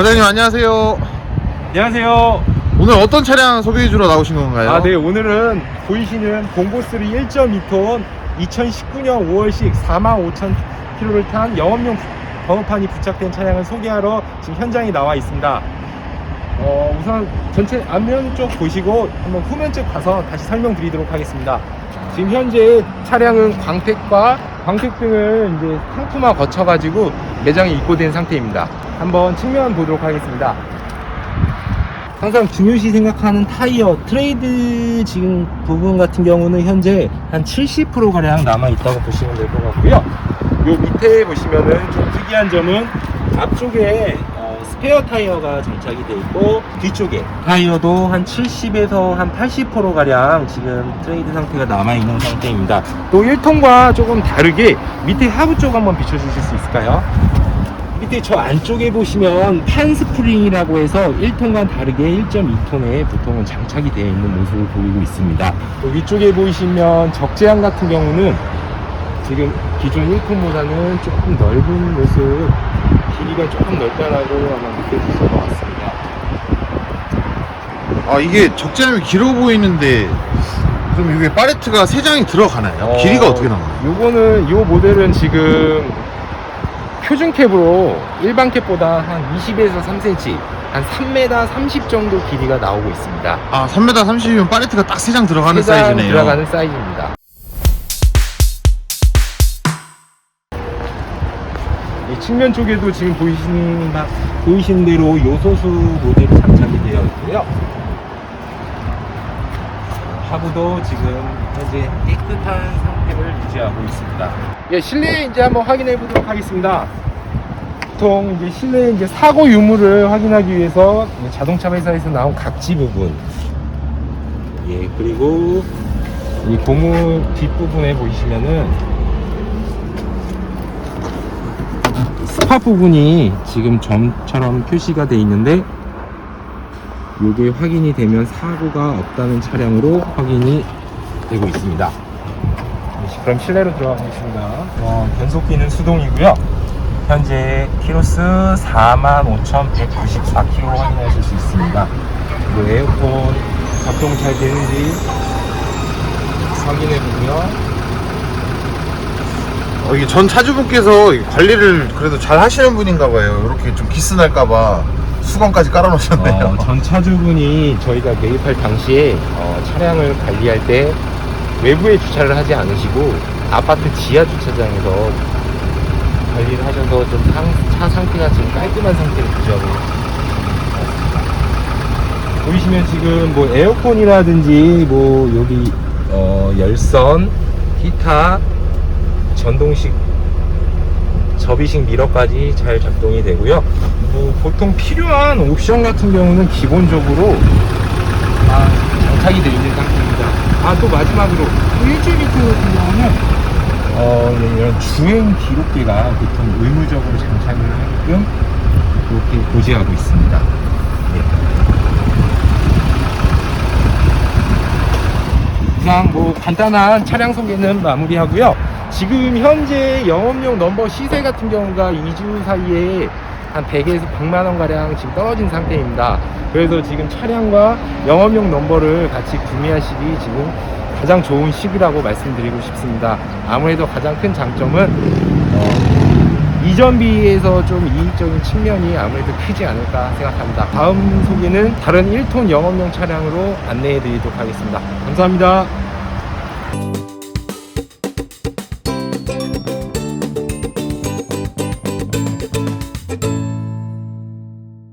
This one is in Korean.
과장님 안녕하세요. 안녕하세요. 오늘 어떤 차량 소개해 주러 나오신 건가요? 아, 네. 오늘은 보이시는 봉고3 1.2톤 2019년 5월식 45,000km를 탄 영업용 번호판이 부착된 차량을 소개하러 지금 현장에 나와 있습니다. 어, 우선 전체 앞면 쪽 보시고 한번 후면 쪽 가서 다시 설명드리도록 하겠습니다. 지금 현재 차량은 광택과 광택 등을 이제 상품화 거쳐가지고 매장에 입고된 상태입니다. 한번 측면 보도록 하겠습니다. 항상 중요시 생각하는 타이어 트레이드 지금 부분 같은 경우는 현재 한 70% 가량 남아 있다고 보시면 될 것 같고요. 요 밑에 보시면은 좀 특이한 점은 앞쪽에 어, 스페어 타이어가 장착이 되어 있고 뒤쪽에 타이어도 한 70에서 한 80% 가량 지금 트레이드 상태가 남아 있는 상태입니다. 또 1톤과 조금 다르게 밑에 하부 쪽 한번 비춰주실 수 있을까요? 밑에 저 안쪽에 보시면 판 스프링이라고 해서 1톤과 다르게 1.2톤에 보통은 장착이 되어 있는 모습을 보이고 있습니다. 또 위쪽에 보이시면 적재함 같은 경우는 지금 기존 1톤보다는 조금 넓은 모습, 길이가 조금 넓다라고 아마 느껴지실 것 같습니다. 아 이게 적재함이 길어 보이는데 좀 이게 파레트가 세 장이 들어가나요? 길이가 어떻게 나와요? 요거는 요 모델은 지금 표준 캡으로 일반 캡보다 한 20에서 3cm, 한 3m 30 정도 길이가 나오고 있습니다. 아 3m 30이면 파레트가 딱세장 들어가는 세장 사이즈네요. 들어가는 사이즈입니다. 이 측면 쪽에도 지금 보이시는 바- 보이시는 대로 요소수 모델이 장착이 되어 있고요. 하부도 지금 현재 깨끗한 상태를 유지하고 있습니다. 예, 실내 이제 한번 확인해 보도록 하겠습니다. 보통 이제 실내 이제 사고 유무를 확인하기 위해서 자동차 회사에서 나온 각지 부분, 예, 그리고 이 고무 뒷부분에 보이시면은 스파 부분이 지금 점처럼 표시가 돼 있는데 이게 확인이 되면 사고가 없다는 차량으로 확인이 되고 있습니다. 네, 그럼 실내로 들어가 보겠습니다. 어, 변속기는 수동이고요. 현재 키로수 45,194km 확인하실 수 있습니다. 그리고 에어컨 작동 잘 되는지 확인해 보고요. 어, 이게 전 차주분께서 관리를 그래도 잘 하시는 분인가 봐요. 이렇게 좀 기스 날까 봐 수건까지 깔아놓으셨네요. 어, 전 차주분이 저희가 매입할 당시에 어, 차량을 관리할 때 외부에 주차를 하지 않으시고 아파트 지하 주차장에서 관리를 하셔서 좀 차 상태가 지금 깔끔한 상태를 유지하고. 보이시면 지금 뭐 에어컨이라든지 뭐 여기 어, 열선, 히타, 전동식 접이식 미러까지 잘 작동이 되고요. 뭐 보통 필요한 옵션 같은 경우는 기본적으로 다 장착이 되어 있는 상태입니다. 아 또 마지막으로 또 일주일 미터 같은 경우는 어, 네, 이런 주행 기록계가 보통 의무적으로 장착을 하게끔 이렇게 고지하고 있습니다. 네. 이상 뭐 간단한 차량 소개는 마무리하고요. 지금 현재 영업용 넘버 시세 같은 경우가 2주 사이에 한 100에서 100만 원 가량 지금 떨어진 상태입니다. 그래서 지금 차량과 영업용 넘버를 같이 구매하시기 지금 가장 좋은 시기라고 말씀드리고 싶습니다. 아무래도 가장 큰 장점은 어, 이전비에서 좀 이익적인 측면이 아무래도 크지 않을까 생각합니다. 다음 소개는 다른 1톤 영업용 차량으로 안내해 드리도록 하겠습니다. 감사합니다.